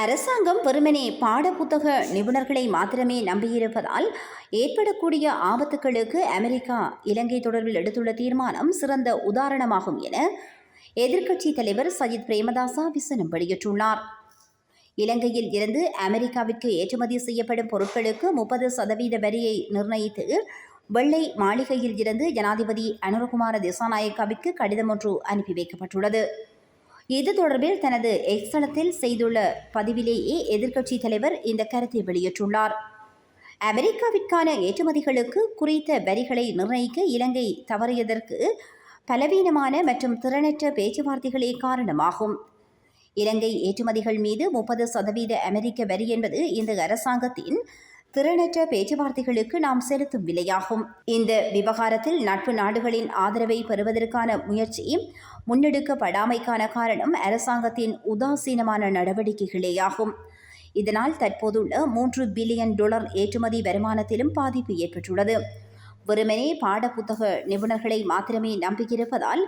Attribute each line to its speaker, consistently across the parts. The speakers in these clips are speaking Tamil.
Speaker 1: அரசாங்கம் வெறுமனே பாடப்புத்தக நிபுணர்களை மாத்திரமே நம்பியிருப்பதால் ஏற்படக்கூடிய ஆபத்துகளுக்கு அமெரிக்கா இலங்கை தொடர்பில் எடுத்துள்ள தீர்மானம் சிறந்த உதாரணமாகும் என எதிர்க்கட்சி தலைவர் சஜித் பிரேமதாசா விசனம் வெளியிட்டுள்ளார். இலங்கையில் இருந்து அமெரிக்காவிற்கு ஏற்றுமதி செய்யப்படும் பொருட்களுக்கு முப்பது சதவீத வரியை நிர்ணயித்து வெள்ளை மாளிகையில் இருந்து ஜனாதிபதி அனுரகுமார திசாநாயக்காவிற்கு கடிதம் ஒன்று அனுப்பி வைக்கப்பட்டுள்ளது. இது தொடர்பில் தனது எக்ஸ்தலத்தில் செய்துள்ள பதிவிலேயே எதிர்க்கட்சித் தலைவர் இந்த கருத்தை வெளியிட்டுள்ளார். அமெரிக்காவிற்கான ஏற்றுமதிகளுக்கு குறித்த வரிகளை நிர்ணயிக்க இலங்கை தவறியதற்கு பலவீனமான மற்றும் திறனற்ற பேச்சுவார்த்தைகளே காரணமாகும். இலங்கை ஏற்றுமதிகள் மீது முப்பது சதவீத அமெரிக்க வரி என்பது இந்த அரசாங்கத்தின் திறனற்ற பேச்சுவார்த்தைகளுக்கு நாம் செலுத்தும் விலையாகும். இந்த விவகாரத்தில் நட்பு நாடுகளின் ஆதரவை பெறுவதற்கான முயற்சி முன்னெடுக்கப்படாமைக்கான காரணம் அரசாங்கத்தின் உதாசீனமான நடவடிக்கைகளேயாகும். இதனால் தற்போதுள்ள மூன்று பில்லியன் டாலர் ஏற்றுமதி வருமானத்திலும் பாதிப்பு ஏற்பட்டுள்ளது. வெறுமனே பாடப்புத்தக நிபுணர்களை மாத்திரமே நம்பியிருப்பதால்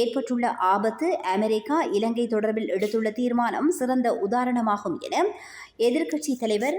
Speaker 1: ஏற்பட்டுள்ள ஆபத்து அமெரிக்கா இலங்கை தொடர்பில் எடுத்துள்ள தீர்மானம் சிறந்த உதாரணமாகும் என எதிர்க்கட்சி தலைவர்